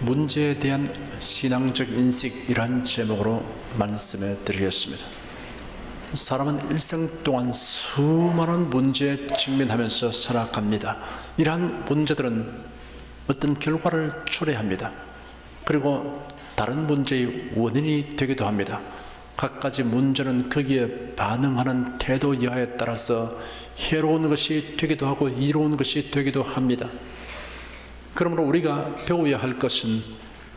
문제에 대한 신앙적 인식이란 제목으로 말씀해 드리겠습니다. 사람은 일생 동안 수많은 문제에 직면하면서 살아갑니다. 이러한 문제들은 어떤 결과를 초래합니다. 그리고 다른 문제의 원인이 되기도 합니다. 각가지 문제는 거기에 반응하는 태도 여하에 따라서 해로운 것이 되기도 하고 이로운 것이 되기도 합니다. 그러므로 우리가 배워야 할 것은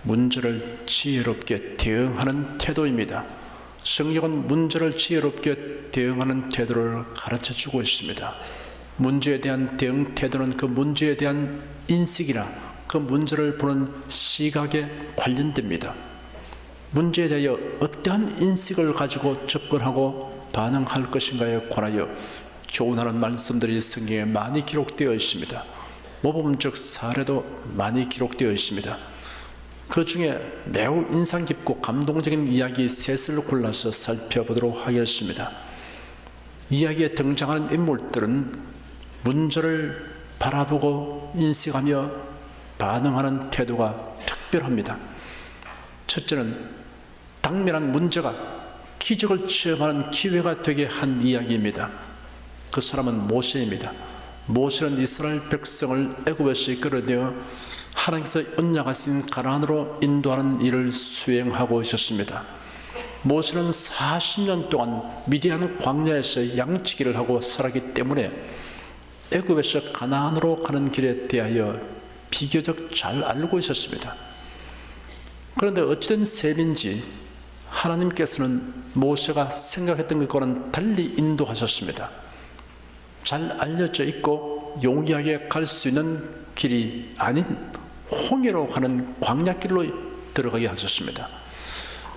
문제를 지혜롭게 대응하는 태도입니다. 성경은 문제를 지혜롭게 대응하는 태도를 가르쳐 주고 있습니다. 문제에 대한 대응 태도는 그 문제에 대한 인식이나 그 문제를 보는 시각에 관련됩니다. 문제에 대하여 어떠한 인식을 가지고 접근하고 반응할 것인가에 관하여 교훈하는 말씀들이 성경에 많이 기록되어 있습니다. 모범적 사례도 많이 기록되어 있습니다. 그 중에 매우 인상 깊고 감동적인 이야기 셋을 골라서 살펴보도록 하겠습니다. 이야기에 등장하는 인물들은 문제를 바라보고 인식하며 반응하는 태도가 특별합니다. 첫째는 당면한 문제가 기적을 체험하는 기회가 되게 한 이야기입니다. 그 사람은 모세입니다. 모세는 이스라엘 백성을 애굽에서 이끌어내어 하나님께서 언약하신 가나안으로 인도하는 일을 수행하고 있었습니다. 모세는 40년 동안 미디안 광야에서 양치기를 하고 살았기 때문에 애굽에서 가나안으로 가는 길에 대하여 비교적 잘 알고 있었습니다. 그런데 어찌된 셈인지 하나님께서는 모세가 생각했던 것과는 달리 인도하셨습니다. 잘 알려져 있고 용이하게 갈 수 있는 길이 아닌 홍해로 가는 광야길로 들어가게 하셨습니다.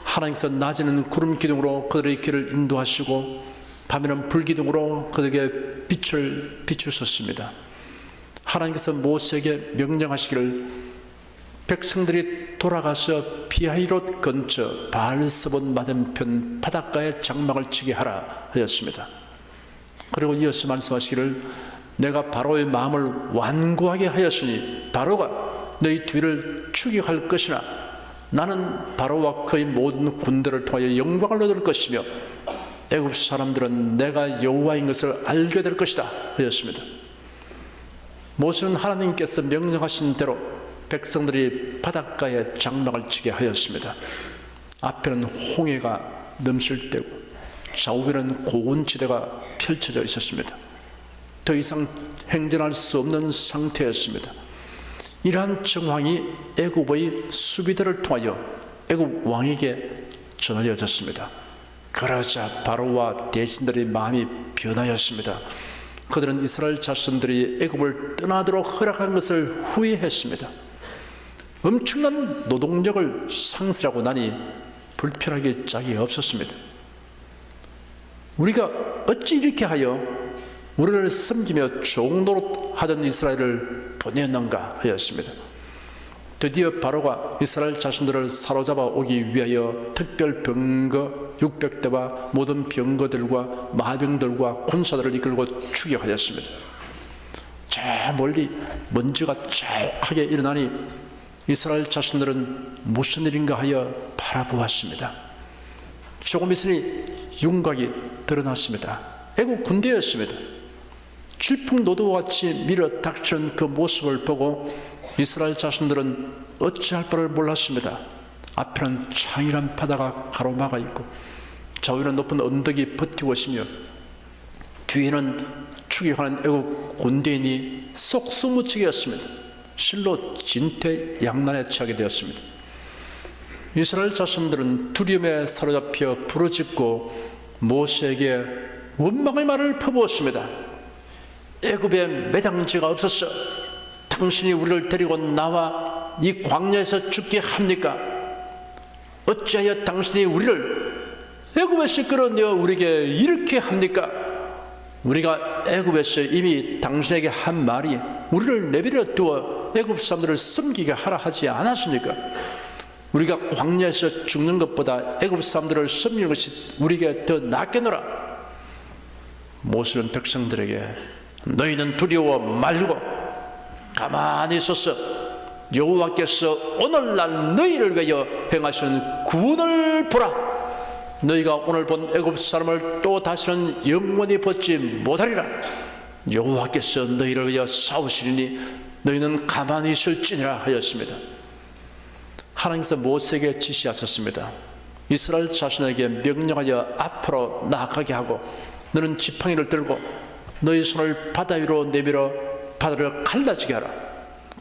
하나님께서 낮에는 구름 기둥으로 그들의 길을 인도하시고 밤에는 불 기둥으로 그들에게 빛을 비추셨습니다. 하나님께서 모세에게 명령하시기를 백성들이 돌아가서 비하이롯 근처 바알스본 맞은편 바닷가에 장막을 치게 하라 하였습니다. 그리고 이어서 말씀하시기를 내가 바로의 마음을 완고하게 하였으니 바로가 너희 뒤를 추격할 것이나 나는 바로와 그의 모든 군대를 통하여 영광을 얻을 것이며 애굽 사람들은 내가 여호와인 것을 알게 될 것이다 하였습니다. 모세는 하나님께서 명령하신 대로 백성들이 바닷가에 장막을 치게 하였습니다. 앞에는 홍해가 넘실 때고 좌우에는 고운 지대가 펼쳐져 있었습니다. 더 이상 행전할 수 없는 상태였습니다. 이러한 정황이 애굽의 수비대를 통하여 애굽 왕에게 전하여졌습니다. 그러자 바로와 대신들의 마음이 변하였습니다. 그들은 이스라엘 자손들이 애굽을 떠나도록 허락한 것을 후회했습니다. 엄청난 노동력을 상실하고 나니 불편하게 짝이 없었습니다. 우리가 어찌 이렇게 하여 우리를 섬기며 종노릇 하던 이스라엘을 보냈는가 하였습니다. 드디어 바로가 이스라엘 자신들을 사로잡아 오기 위하여 특별 병거 600대와 모든 병거들과 마병들과 군사들을 이끌고 추격하였습니다. 저 멀리 먼지가 자욱하게 일어나니 이스라엘 자신들은 무슨 일인가 하여 바라보았습니다. 조금 있으니 윤곽이 드러났습니다. 애국 군대였습니다. 질풍노도와 같이 밀어 닥치는 그 모습을 보고 이스라엘 자신들은 어찌할 바를 몰랐습니다. 앞에는 창이란 바다가 가로막아 있고 좌우에는 높은 언덕이 버티고 있으며 뒤에는 추격하는 애국 군대인이 쏙 숨어치기였습니다. 실로 진퇴양난에 처하게 되었습니다. 이스라엘 자손들은 두려움에 사로잡혀 부르짖고 모세에게 원망의 말을 퍼부었습니다. 애굽에 매장지가 없었어. 당신이 우리를 데리고 나와 이 광야에서 죽게 합니까? 어찌하여 당신이 우리를 애굽에서 끌어내어 우리에게 이렇게 합니까? 우리가 애굽에서 이미 당신에게 한 말이 우리를 내버려 두어 애굽 사람들을 섬기게 하라 하지 않았습니까? 우리가 광야에서 죽는 것보다 애굽 사람들을 섬기는 것이 우리에게 더 낫겠노라. 모세는 백성들에게 너희는 두려워 말고 가만히 있어서 여호와께서 오늘날 너희를 위하여 행하시는 구원을 보라. 너희가 오늘 본 애굽 사람을 또 다시는 영원히 벗지 못하리라. 여호와께서 너희를 위하여 싸우시리니 너희는 가만히 있을지니라 하였습니다. 하나님께서 모세에게 지시하셨습니다. 이스라엘 자신에게 명령하여 앞으로 나아가게 하고 너는 지팡이를 들고 너희 손을 바다 위로 내밀어 바다를 갈라지게 하라.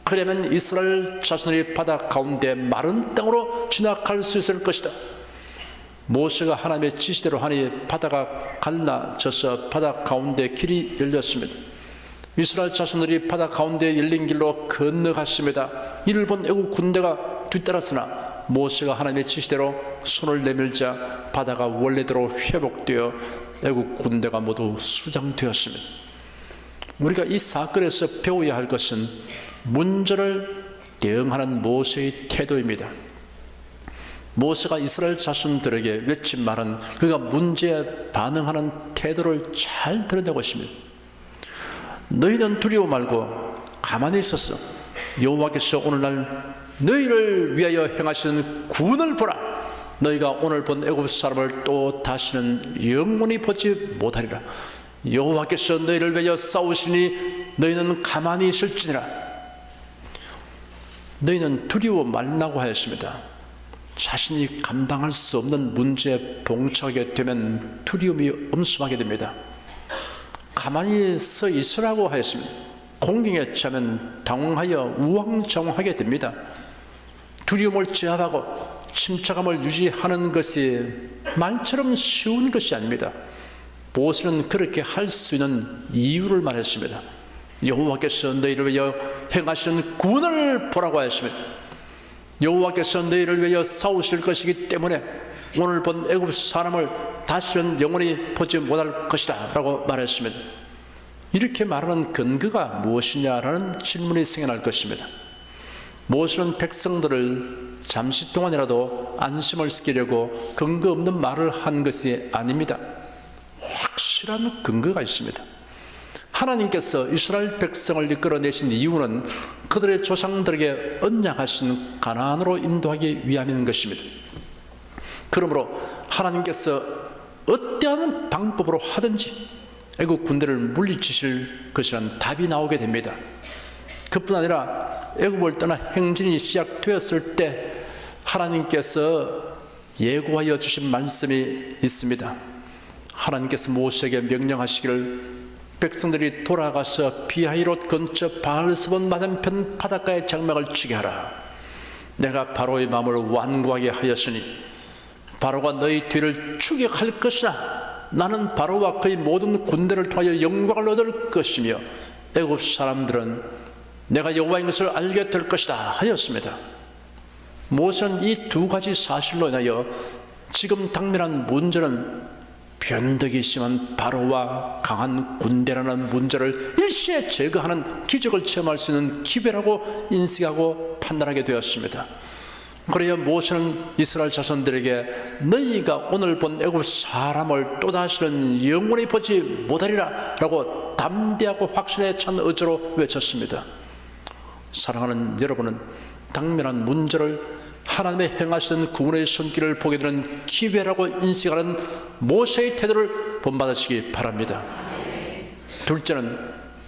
그러면 이스라엘 자신들이 바다 가운데 마른 땅으로 지나갈 수 있을 것이다. 모세가 하나님의 지시대로 하니 바다가 갈라져서 바다 가운데 길이 열렸습니다. 이스라엘 자손들이 바다 가운데 열린 길로 건너갔습니다. 이를 본 애국 군대가 뒤따랐으나 모세가 하나님의 지시대로 손을 내밀자 바다가 원래대로 회복되어 애국 군대가 모두 수장되었습니다. 우리가 이 사건에서 배워야 할 것은 문제를 대응하는 모세의 태도입니다. 모세가 이스라엘 자손들에게 외친 말은 그가 문제에 반응하는 태도를 잘 드러내고 있습니다. 너희는 두려워 말고 가만히 있었어. 여호와께서 오늘날 너희를 위하여 행하시는 구원을 보라. 너희가 오늘 본 애굽 사람을 또 다시는 영원히 보지 못하리라. 여호와께서 너희를 위하여 싸우시니 너희는 가만히 있을지니라. 너희는 두려워 말라고 하였습니다. 자신이 감당할 수 없는 문제에 봉착하게 되면 두려움이 엄습하게 됩니다. 가만히 서 있으라고 하였습니다. 공경에 처하면 당황하여 우왕좌왕하게 됩니다. 두려움을 제압하고 침착함을 유지하는 것이 말처럼 쉬운 것이 아닙니다. 보스는 그렇게 할 수 있는 이유를 말했습니다. 여호와께서 너희를 위하여 행하시는 구원을 보라고 하였습니다. 여호와께서 너희를 위하여 싸우실 것이기 때문에 오늘 본 애굽 사람을 다시는 영원히 보지 못할 것이다 라고 말했습니다. 이렇게 말하는 근거가 무엇이냐라는 질문이 생겨날 것입니다. 모세는 백성들을 잠시 동안이라도 안심을 시키려고 근거 없는 말을 한 것이 아닙니다. 확실한 근거가 있습니다. 하나님께서 이스라엘 백성을 이끌어내신 이유는 그들의 조상들에게 언약하신 가나안으로 인도하기 위함인 것입니다. 그러므로 하나님께서 어떠한 방법으로 하든지 애국 군대를 물리치실 것이란 답이 나오게 됩니다. 그뿐 아니라 애국을 떠나 행진이 시작되었을 때 하나님께서 예고하여 주신 말씀이 있습니다. 하나님께서 모세에게 명령하시기를 백성들이 돌아가서 비하이롯 근처 바알스본 맞은편 바닷가에 장막을 치게 하라. 내가 바로의 마음을 완고하게 하였으니 바로가 너희 뒤를 추격할 것이나 나는 바로와 그의 모든 군대를 통하여 영광을 얻을 것이며 애굽 사람들은 내가 여호와인 것을 알게 될 것이다 하였습니다. 모세는 이 두 가지 사실로 인하여 지금 당면한 문제는 변덕이 심한 바로와 강한 군대라는 문제를 일시에 제거하는 기적을 체험할 수 있는 기회라고 인식하고 판단하게 되었습니다. 그래야 모세는 이스라엘 자손들에게 너희가 오늘 본 애굽 사람을 또다시는 영원히 보지 못하리라 라고 담대하고 확신에 찬 어조로 외쳤습니다. 사랑하는 여러분은 당면한 문제를 하나님의 행하시는 구원의 손길을 보게 되는 기회라고 인식하는 모세의 태도를 본받으시기 바랍니다. 둘째는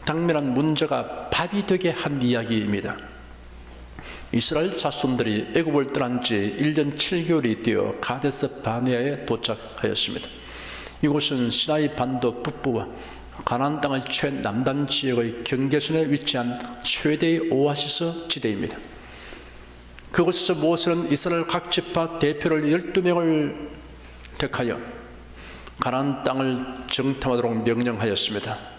당면한 문제가 밥이 되게 한 이야기입니다. 이스라엘 자손들이 애굽을 떠난 지 1년 7개월이 되어 가데스 바네아에 도착하였습니다. 이곳은 시나이 반도 북부와 가나안 땅의 최남단 지역의 경계선에 위치한 최대의 오아시스 지대입니다. 그곳에서 모세는 이스라엘 각 지파 대표를 12명을 택하여 가나안 땅을 정탐하도록 명령하였습니다.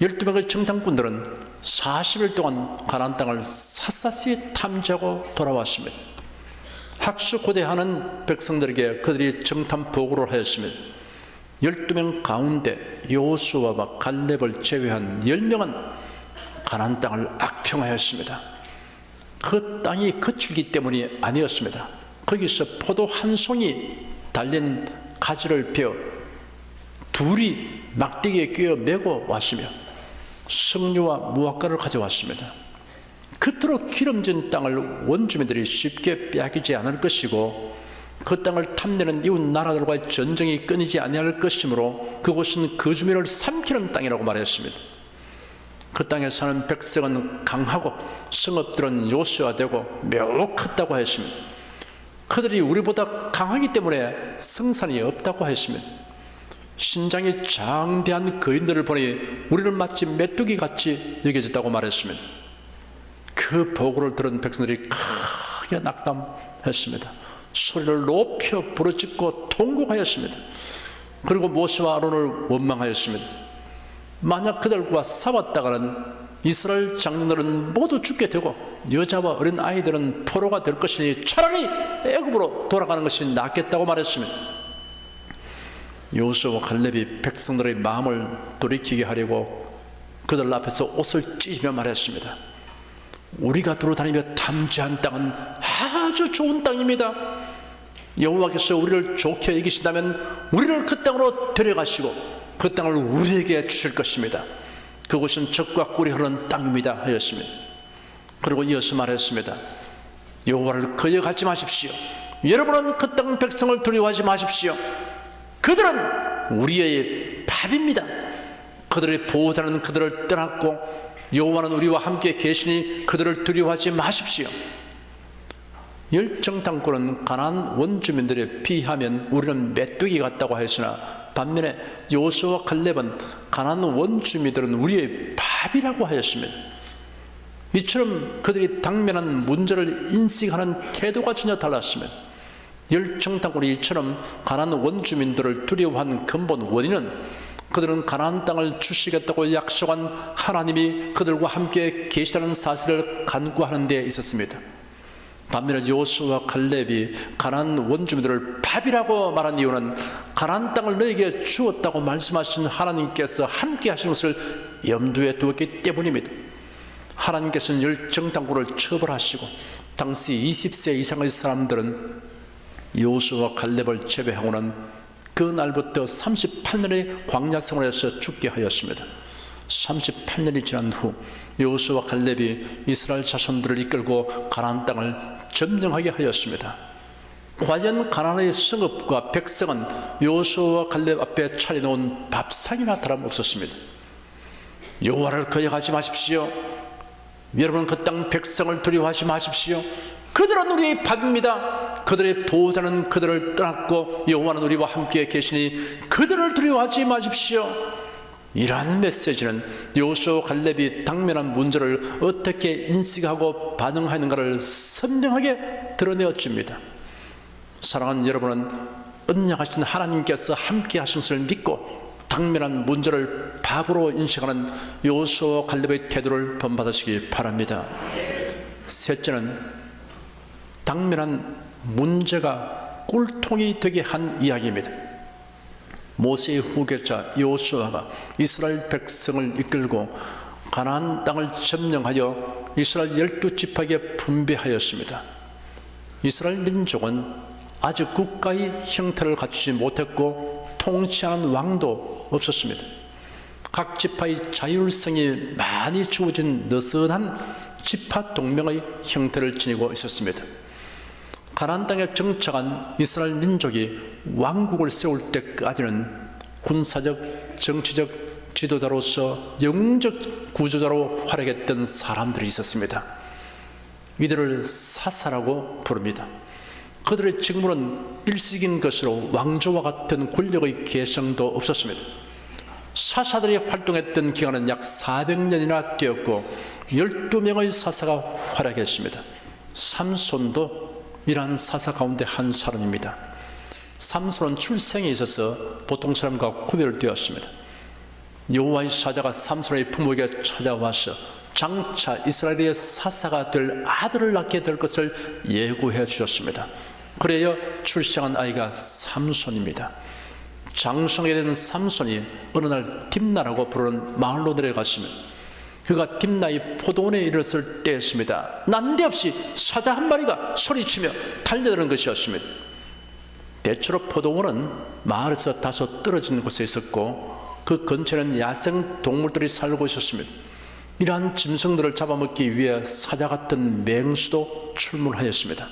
12명의 정탐꾼들은 40일 동안 가나안 땅을 샅샅이 탐지하고 돌아왔습니다. 학수고대하는 백성들에게 그들이 정탐 보고를 하였습니다. 12명 가운데 요수아와 갈렙을 제외한 10명은 가나안 땅을 악평하였습니다. 그 땅이 거칠기 때문이 아니었습니다. 거기서 포도 한 송이 달린 가지를 베어 둘이 막대기에 끼어 메고 왔으며 석류와 무화과를 가져왔습니다. 그토록 기름진 땅을 원주민들이 쉽게 빼앗기지 않을 것이고 그 땅을 탐내는 이웃 나라들과의 전쟁이 끊이지 아니할 것이므로 그곳은 그 주민을 삼키는 땅이라고 말했습니다. 그 땅에 사는 백성은 강하고 성읍들은 요새화되고 매우 컸다고 했습니다. 그들이 우리보다 강하기 때문에 성산이 없다고 했습니다. 신장이 장대한 거인들을 보니 우리를 마치 메뚜기 같이 여겨졌다고 말했습니다. 그 보고를 들은 백성들이 크게 낙담했습니다. 소리를 높여 부르짖고 통곡하였습니다. 그리고 모세와 아론을 원망하였습니다. 만약 그들과 싸웠다가는 이스라엘 장군들은 모두 죽게 되고 여자와 어린 아이들은 포로가 될 것이니 차라리 애굽으로 돌아가는 것이 낫겠다고 말했습니다. 요수와 갈렙이 백성들의 마음을 돌이키게 하려고 그들 앞에서 옷을 찢으며 말했습니다. 우리가 돌아다니며 탐지한 땅은 아주 좋은 땅입니다. 여호와께서 우리를 좋게 여기신다면 우리를 그 땅으로 데려가시고 그 땅을 우리에게 주실 것입니다. 그곳은 적과 꿀이 흐르는 땅입니다. 하였습니다. 그리고 이어서 말했습니다. 여호와를 거역하지 마십시오. 여러분은 그 땅 백성을 두려워하지 마십시오. 그들은 우리의 밥입니다. 그들의 보호자는 그들을 떠났고 여호와는 우리와 함께 계시니 그들을 두려워하지 마십시오. 열정당권은 가난 원주민들에 비하면 우리는 메뚜기 같다고 했으나 반면에 요수와 칼렙은 가난 원주민들은 우리의 밥이라고 하였습니다. 이처럼 그들이 당면한 문제를 인식하는 태도가 전혀 달랐습니다. 열정당권이 이처럼 가난 원주민들을 두려워한 근본 원인은 그들은 가나안 땅을 주시겠다고 약속한 하나님이 그들과 함께 계시다는 사실을 간구하는 데 있었습니다. 반면에 요수와 칼렙이 가나안 원주민들을 밥이라고 말한 이유는 가나안 땅을 너에게 주었다고 말씀하신 하나님께서 함께 하신 것을 염두에 두었기 때문입니다. 하나님께서는 열정 당구를 처벌하시고 당시 20세 이상의 사람들은 요수와 갈렙을 제외하고는 그 날부터 38년의 광야 생활에서 죽게 하였습니다. 38년이 지난 후 여호수와 갈렙이 이스라엘 자손들을 이끌고 가나안 땅을 점령하게 하였습니다. 과연 가나안의 성읍과 백성은 여호수와 갈렙 앞에 차려놓은 밥상이나 다름없었습니다. 여호와를 거역하지 마십시오. 여러분 그 땅 백성을 두려워하지 마십시오. 그들은 우리의 밥입니다. 그들의 보호자는 그들을 떠났고 여호와는 우리와 함께 계시니 그들을 두려워하지 마십시오. 이러한 메시지는 요수 갈렙이 당면한 문제를 어떻게 인식하고 반응하는가를 선명하게 드러내어 줍니다. 사랑하는 여러분은 은약하신 하나님께서 함께 하신 것을 믿고 당면한 문제를 밥으로 인식하는 요수 갈렙의 태도를 본받으시기 바랍니다. 셋째는 당면한 문제가 꿀통이 되게 한 이야기입니다. 모세의 후계자 여호수아가 이스라엘 백성을 이끌고 가나안 땅을 점령하여 이스라엘 열두 지파에게 분배하였습니다. 이스라엘 민족은 아직 국가의 형태를 갖추지 못했고 통치하는 왕도 없었습니다. 각 지파의 자율성이 많이 주어진 느슨한 지파 동맹의 형태를 지니고 있었습니다. 가나안 땅에 정착한 이스라엘 민족이 왕국을 세울 때까지는 군사적, 정치적 지도자로서 영웅적 구조자로 활약했던 사람들이 있었습니다. 이들을 사사라고 부릅니다. 그들의 직무는 일식인 것으로 왕조와 같은 권력의 개성도 없었습니다. 사사들이 활동했던 기간은 약 400년이나 되었고 12명의 사사가 활약했습니다. 삼손도 이러한 사사 가운데 한 사람입니다. 삼손은 출생에 있어서 보통 사람과 구별되었습니다. 여호와의 사자가 삼손의 부모에게 찾아와서 장차 이스라엘의 사사가 될 아들을 낳게 될 것을 예고해 주셨습니다. 그래야 출생한 아이가 삼손입니다. 장성에 된 삼손이 어느 날 딥나라고 부르는 마을로 내려갔으면 그가 딥나이 포도원에 이르렀을 때였습니다. 난데없이 사자 한 마리가 소리치며 달려드는 것이었습니다. 대체로 포도원은 마을에서 다소 떨어진 곳에 있었고 그 근처에는 야생 동물들이 살고 있었습니다. 이러한 짐승들을 잡아먹기 위해 사자 같은 맹수도 출몰하였습니다.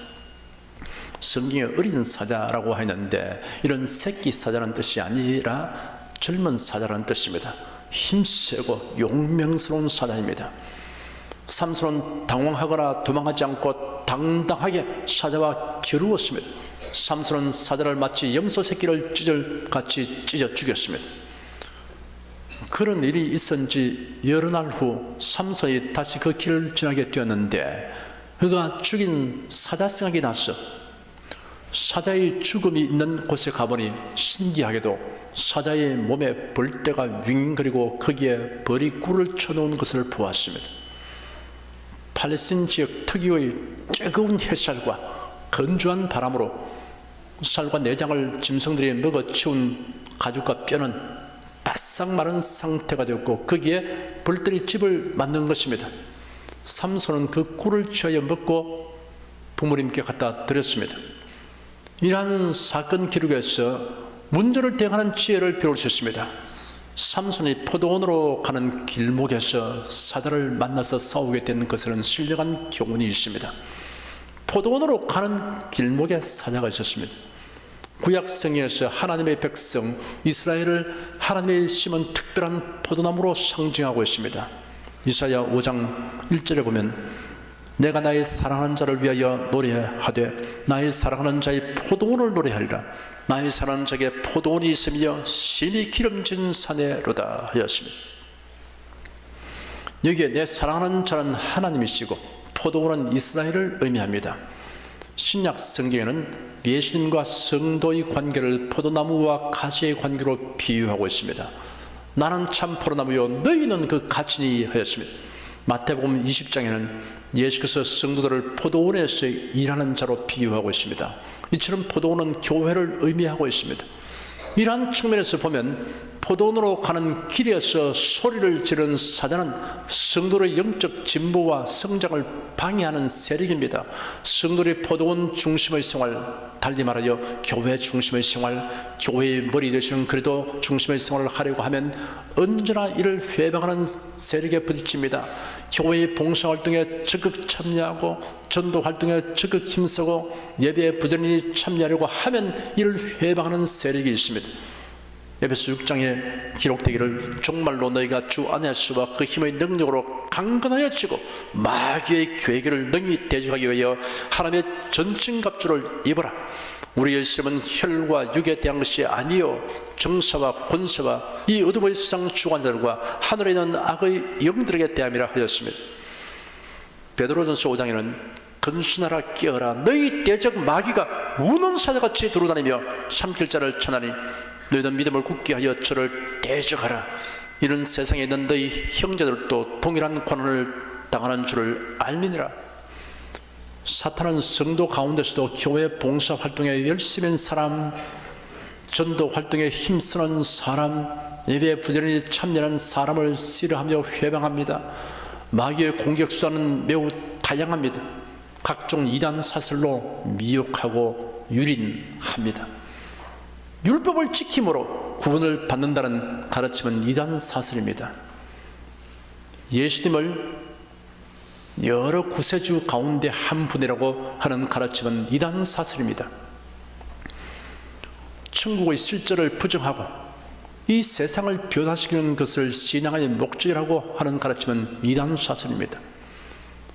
성경에 어린 사자라고 하였는데 이런 새끼 사자라는 뜻이 아니라 젊은 사자라는 뜻입니다. 힘세고 용맹스러운 사자입니다. 삼손은 당황하거나 도망하지 않고 당당하게 사자와 겨루었습니다. 삼손은 사자를 마치 염소 새끼를 찢을 같이 찢어 죽였습니다. 그런 일이 있은 지 여러 날 후 삼손이 다시 그 길을 지나게 되었는데 그가 죽인 사자 생각이 나서 사자의 죽음이 있는 곳에 가보니 신기하게도 사자의 몸에 벌떼가 윙거리고 거기에 벌이 꿀을 쳐놓은 것을 보았습니다. 팔레스틴 지역 특유의 뜨거운 햇살과 건조한 바람으로 살과 내장을 짐승들이 먹어치운 가죽과 뼈는 바싹 마른 상태가 되었고 거기에 벌들이 집을 만든 것입니다. 삼손은 그 꿀을 취하여 먹고 부모님께 갖다 드렸습니다. 이러한 사건 기록에서 문제를 대응하는 지혜를 배울 수 있습니다. 삼손이 포도원으로 가는 길목에서 사자를 만나서 싸우게 된 것은 신령한 교훈이 있습니다. 포도원으로 가는 길목에 사자가 있었습니다. 구약 성경에서 하나님의 백성 이스라엘을 하나님의 심은 특별한 포도나무로 상징하고 있습니다. 이사야 5장 1절에 보면 내가 나의 사랑하는 자를 위하여 노래하되 나의 사랑하는 자의 포도원을 노래하리라. 나의 사랑하는 자에게 포도원이 있으며 심히 기름진 산에로다 하였습니다. 여기에 내 사랑하는 자는 하나님이시고 포도원은 이스라엘을 의미합니다. 신약 성경에는 예수님과 성도의 관계를 포도나무와 가시의 관계로 비유하고 있습니다. 나는 참 포도나무요 너희는 그 가치니 하였습니다 마태복음 20장에는 예수께서 성도들을 포도원에서 일하는 자로 비유하고 있습니다. 이처럼 포도원은 교회를 의미하고 있습니다. 이러한 측면에서 보면 포도원으로 가는 길에서 소리를 지른 사자는 성도의 영적 진보와 성장을 방해하는 세력입니다. 성도의 포도원 중심의 생활, 달리 말하여 교회 중심의 생활, 교회의 머리 되시는 그래도 중심의 생활을 하려고 하면 언제나 이를 회방하는 세력에 부딪힙니다. 교회의 봉사활동에 적극 참여하고 전도 활동에 적극 힘쓰고 예배에 부지런히 참여하려고 하면 이를 회방하는 세력이 있습니다. 에베소 6장에 기록되기를 정말로 너희가 주 안에서와 그 힘의 능력으로 강건하여 지고 마귀의 계획을 능히 대적하기 위하여 하나님의 전신갑주를 입어라. 우리의 시험은 혈과 육에 대한 것이 아니요 정사와 권세와 이 어둠의 세상 주관자들과 하늘에 있는 악의 영들에게 대함이라 하였습니다. 베드로전서 5장에는 근신하라 깨어라 너희 대적 마귀가 우는 사자같이 돌아다니며 삼킬 자를 천하니 너희는 믿음을 굳게 하여 저를 대적하라. 이런 세상에 있는 너희 형제들도 동일한 권한을 당하는 줄을 알미니라. 사탄은 성도 가운데서도 교회 봉사 활동에 열심인 사람 전도 활동에 힘쓰는 사람 예배에 부지런히 참여하는 사람을 싫어하며 회방합니다. 마귀의 공격 수단은 매우 다양합니다. 각종 이단 사슬로 미혹하고 유린합니다 율법을 지킴으로 구원을 받는다는 가르침은 이단 사슬입니다. 예수님을 여러 구세주 가운데 한 분이라고 하는 가르침은 이단 사슬입니다. 천국의 실제를 부정하고 이 세상을 변화시키는 것을 신앙의 목적이라고 하는 가르침은 이단 사슬입니다.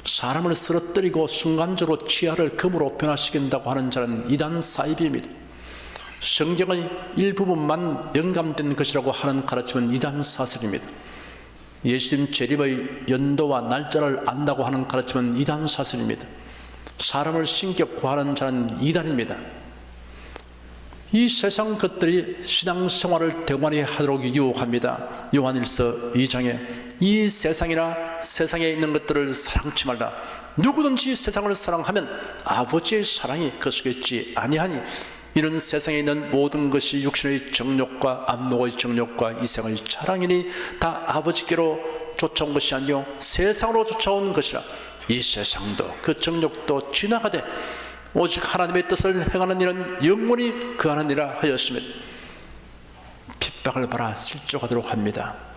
사람을 쓰러뜨리고 순간적으로 치아를 금으로 변화시킨다고 하는 자는 이단 사이비입니다. 성경의 일부분만 영감된 것이라고 하는 가르침은 이단 사슬입니다. 예수님 재림의 연도와 날짜를 안다고 하는 가르침은 이단 사슬입니다. 사람을 신격화하는 자는 이단입니다. 이 세상 것들이 신앙생활을 대관히 하도록 유혹합니다. 요한일서 2장에 이 세상이나 세상에 있는 것들을 사랑치 말라. 누구든지 세상을 사랑하면 아버지의 사랑이 그 속에 있지 아니하니 이는 세상에 있는 모든 것이 육신의 정욕과 안목의 정욕과 이생의 자랑이니 다 아버지께로 쫓아온 것이 아니요 세상으로 쫓아온 것이라 이 세상도 그 정욕도 지나가되 오직 하나님의 뜻을 행하는 이는 영원히 그 하느니라 하였으며 핍박을 받아 실족하도록 합니다.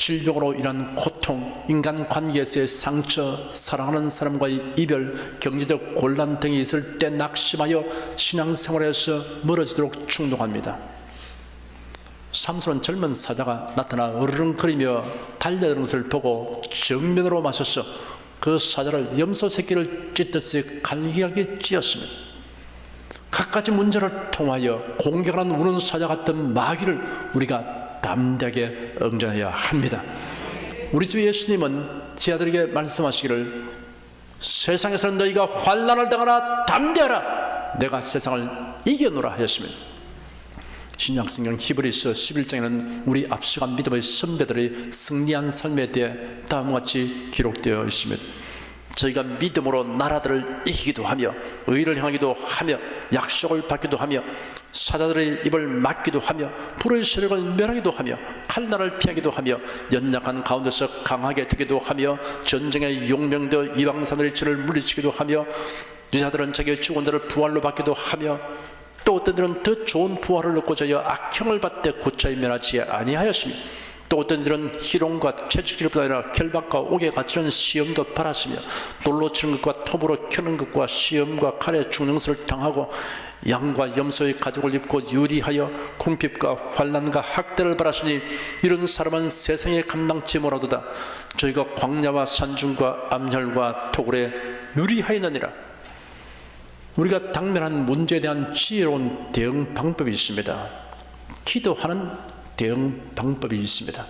질병으로 인한 고통, 인간 관계에서의 상처, 사랑하는 사람과의 이별, 경제적 곤란 등이 있을 때 낙심하여 신앙생활에서 멀어지도록 충동합니다. 삼손은 젊은 사자가 나타나 으르렁거리며 달려드는 것을 보고 정면으로 맞섰어 그 사자를 염소 새끼를 찢듯이 갈기갈기 찧었으며 갖가지 문제를 통하여 공격하는 우는 사자 같은 마귀를 우리가 담대하게 응전해야 합니다. 우리 주 예수님은 제 아들에게 말씀하시기를 세상에서는 너희가 환란을 당하나 담대하라 내가 세상을 이겨노라 하였습니다. 신약성경 히브리서 11장에는 우리 앞서간 믿음의 선배들의 승리한 삶에 대해 다음과 같이 기록되어 있습니다. 저희가 믿음으로 나라들을 이기기도 하며 의를 향하기도 하며 약속을 받기도 하며 사자들의 입을 막기도 하며 불의 세력을 멸하기도 하며 칼날을 피하기도 하며 연약한 가운데서 강하게 되기도 하며 전쟁의 용명되어 이방산들의 죄를 물리치기도 하며 여자들은 자기의 죽은 자를 부활로 받기도 하며 또 어떤 들은 더 좋은 부활을 얻고자 하여 악형을 받되 고차에 면하지 아니하였으며 또 어떤 들은 희롱과 채찍질보다 아니라 결박과 옥에 갇히는 시험도 받았으며 돌로 치는 것과 톱으로 켜는 것과 시험과 칼에 것을 당하고 양과 염소의 가죽을 입고 유리하여 궁핍과 환란과 학대를 받았으니 이런 사람은 세상에 감당치 못하도다 저희가 광야와 산중과 암혈과 토굴에 유리하였느니라 우리가 당면한 문제에 대한 지혜로운 대응 방법이 있습니다. 기도하는 대응 방법이 있습니다.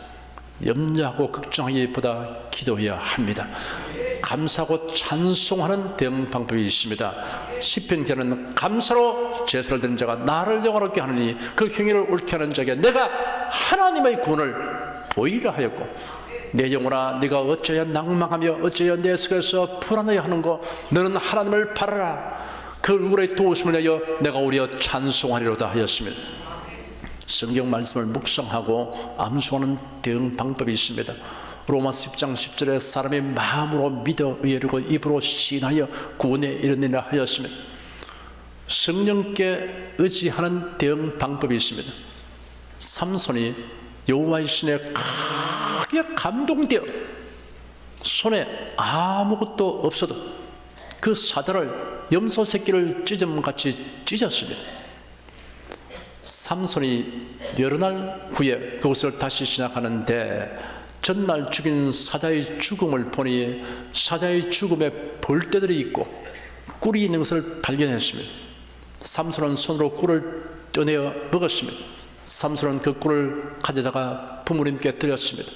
염려하고 걱정하기보다 기도해야 합니다. 감사하고 찬송하는 대응 방법이 있습니다. 시편 기는 감사로 제사를 드는 자가 나를 영화롭게 하느니 그 행위를 옳게 하는 자에게 내가 하나님의 구원을 보이려 하였고 내 영혼아 네가 어찌하여 낭망하며 어찌하여 내 속에서 불안해야 하는고 너는 하나님을 바라라 그 얼굴의 도우심을 내어 내가 오히려 찬송하리로다 하였으며 성경 말씀을 묵상하고 암송하는 대응 방법이 있습니다. 로마 10장 10절에 사람이 마음으로 믿어 의뢰고 입으로 신하여 구원에 이르느니라 하였으며 성령께 의지하는 대응 방법이 있습니다. 삼손이 여호와의 신에 크게 감동되어 손에 아무것도 없어도 그 사자를 염소 새끼를 찢음 같이 찢었습니다. 삼손이 여러 날 후에 그것을 다시 시작하는데 전날 죽인 사자의 죽음을 보니 사자의 죽음에 벌떼들이 있고 꿀이 있는 것을 발견했습니다. 삼손은 손으로 꿀을 떠내어 먹었습니다. 삼손은 그 꿀을 가져다가 부모님께 드렸습니다.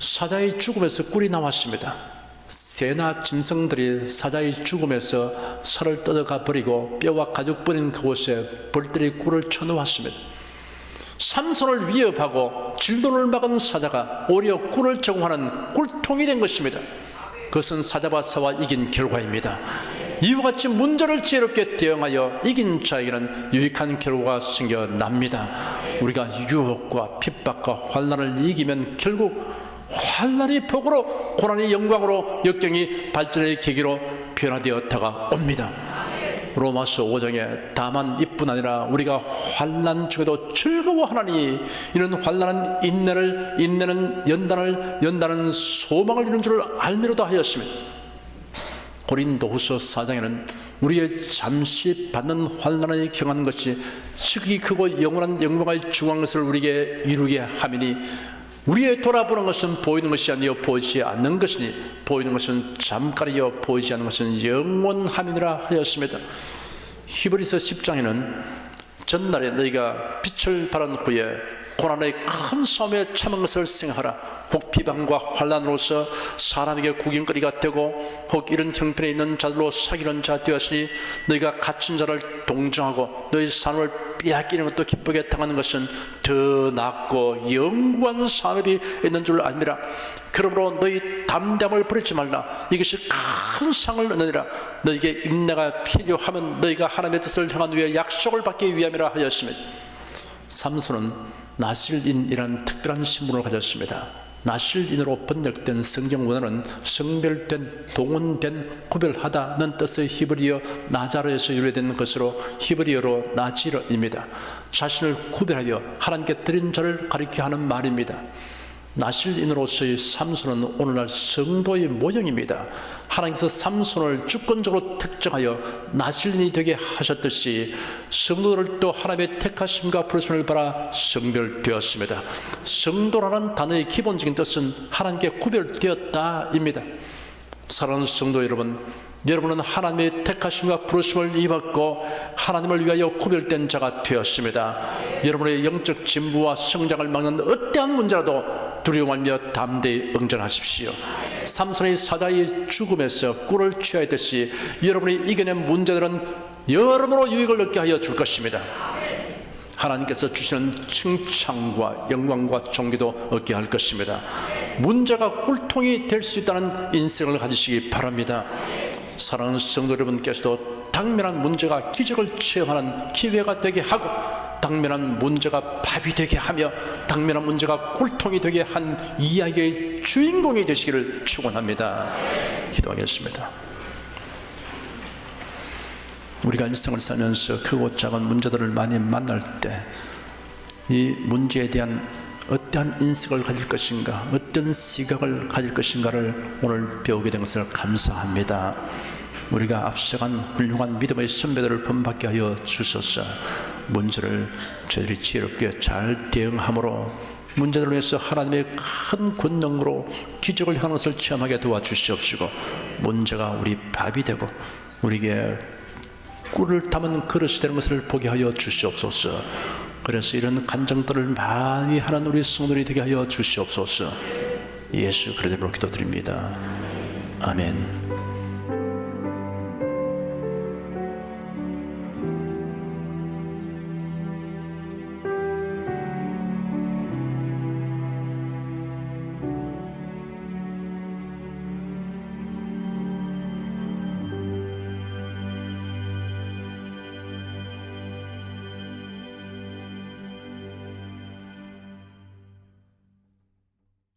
사자의 죽음에서 꿀이 나왔습니다. 새나 짐승들이 사자의 죽음에서 살을 뜯어가 버리고 뼈와 가죽 뿌린 그곳에 벌들이 꿀을 쳐놓았습니다. 삼손을 위협하고 진돈을 막은 사자가 오히려 꿀을 제공하는 꿀통이 된 것입니다. 그것은 싸워 이긴 결과입니다. 이와 같이 문제를 지혜롭게 대응하여 이긴 자에게는 유익한 결과가 생겨납니다. 우리가 유혹과 핍박과 환란을 이기면 결국 환란이 복으로 고난이 영광으로 역경이 발전의 계기로 변화되었다가 옵니다. 로마서 5장에 다만 이뿐 아니라 우리가 환란 중에도 즐거워하나니 이는 환란은 인내를 인내는 연단을 연단은 소망을 이루는 줄 알미로다 하였으며 고린도후서 4장에는 우리의 잠시 받는 환란을 경한 것이 지극히 크고 영원한 영광의 중한 것을 우리에게 이루게 함이니 우리의 돌아보는 것은 보이는 것이 아니요 보이지 않는 것이니 보이는 것은 잠깐이요 보이지 않는 것은 영원함이니라 하였습니다. 히브리서 10장에는 전날에 너희가 빛을 발한 후에 고난의 큰 싸움에 참은 것을 생각하라. 혹 비방과 환란으로서 사람에게 구경거리가 되고 혹 이런 형편에 있는 자들로 사귀는 자 되었으니 너희가 갇힌 자를 동정하고 너희 산업을 빼앗기는 것도 기쁘게 당하는 것은 더 낫고 영구한 산업이 있는 줄 알미라 그러므로 너희 담담을 버리지 말라. 이것이 큰 상을 얻느니라. 너희에게 인내가 필요하면 너희가 하나님의 뜻을 향한 후에 약속을 받기 위함이라 하였으며 삼손은 나실인이라는 특별한 신분을 가졌습니다. 나실인으로 번역된 성경 원어는 성별된, 동원된, 구별하다는 뜻의 히브리어 나자르에서 유래된 것으로 히브리어로 나지르입니다. 자신을 구별하여 하나님께 드린 자를 가리켜 하는 말입니다. 나실인으로서의 삼손은 오늘날 성도의 모형입니다. 하나님께서 삼손을 주권적으로 특정하여 나실인이 되게 하셨듯이 성도들도 하나님의 택하심과 부르심을 받아 성별되었습니다. 성도라는 단어의 기본적인 뜻은 하나님께 구별되었다입니다. 사랑하는 성도 여러분, 여러분은 하나님의 택하심과 부르심을 입었고 하나님을 위하여 구별된 자가 되었습니다. 여러분의 영적 진부와 성장을 막는 어떠한 문제라도 두려워하며 담대히 응전하십시오. 삼손의 사자의 죽음에서 꿀을 취하였듯이 여러분이 이겨낸 문제들은 여러모로 유익을 얻게 하여 줄 것입니다. 하나님께서 주시는 칭찬과 영광과 존귀도 얻게 할 것입니다. 문제가 꿀통이 될 수 있다는 인생을 가지시기 바랍니다. 사랑하는 성도 여러분께서도 당면한 문제가 기적을 체험하는 기회가 되게 하고 당면한 문제가 밥이 되게 하며 당면한 문제가 꿀통이 되게 한 이야기의 주인공이 되시기를 축원합니다. 기도하겠습니다. 우리가 일생을 살면서 크고 작은 문제들을 많이 만날 때 이 문제에 대한 어떠한 인식을 가질 것인가, 어떤 시각을 가질 것인가를 오늘 배우게 된 것을 감사합니다. 우리가 앞서간 훌륭한 믿음의 선배들을 본받게 하여 주소서 문제를 저희들이 지혜롭게 잘 대응함으로 문제들을 위해서 하나님의 큰 권능으로 기적을 향하는 것을 체험하게 도와주시옵시고 문제가 우리 밥이 되고 우리에게 꿀을 담은 그릇이 되는 것을 보게 하여 주시옵소서. 그래서 이런 간정들을 많이 하는 우리 성도들이 되게 하여 주시옵소서. 예수 그리스도로 기도드립니다. 아멘.